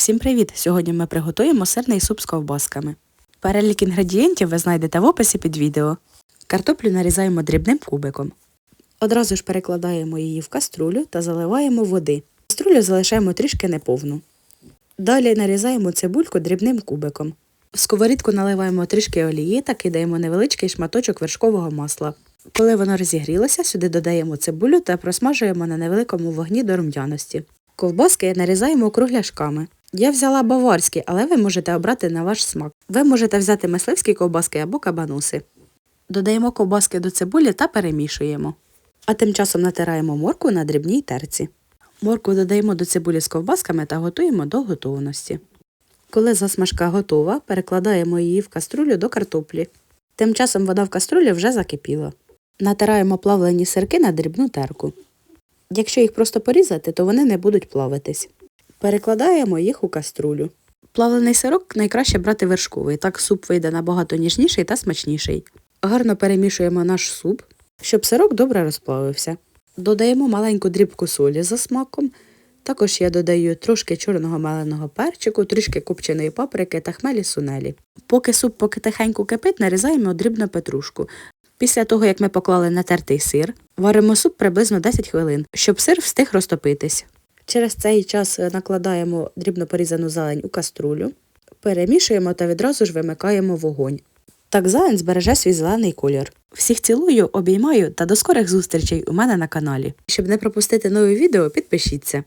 Всім привіт! Сьогодні ми приготуємо сирний суп з ковбасками. Перелік інгредієнтів ви знайдете в описі під відео. Картоплю нарізаємо дрібним кубиком. Одразу ж перекладаємо її в каструлю та заливаємо води. Каструлю залишаємо трішки неповну. Далі нарізаємо цибульку дрібним кубиком. В сковорідку наливаємо трішки олії та кидаємо невеличкий шматочок вершкового масла. Коли воно розігрілося, сюди додаємо цибулю та просмажуємо на невеликому вогні до рум'яності. Ковбаски нарізаємо кругляшками. Я взяла баварські, але ви можете обрати на ваш смак. Ви можете взяти мисливські ковбаски або кабануси. Додаємо ковбаски до цибулі та перемішуємо. А тим часом натираємо морку на дрібній терці. Морку додаємо до цибулі з ковбасками та готуємо до готовності. Коли засмажка готова, перекладаємо її в каструлю до картоплі. Тим часом вода в каструлі вже закипіла. Натираємо плавлені сирки на дрібну терку. Якщо їх просто порізати, то вони не будуть плавитись. Перекладаємо їх у каструлю. Плавлений сирок найкраще брати вершковий, так суп вийде набагато ніжніший та смачніший. Гарно перемішуємо наш суп, щоб сирок добре розплавився. Додаємо маленьку дрібку солі за смаком. Також я додаю трошки чорного меленого перчику, трішки копченої паприки та хмелі сунелі. Поки суп поки тихенько кипить, нарізаємо дрібну петрушку. Після того, як ми поклали натертий сир, варимо суп приблизно 10 хвилин, щоб сир встиг розтопитись. Через цей час накладаємо дрібно порізану зелень у каструлю, перемішуємо та відразу ж вимикаємо вогонь. Так зелень збереже свій зелений колір. Всіх цілую, обіймаю та до скорих зустрічей у мене на каналі. Щоб не пропустити нові відео, підпишіться.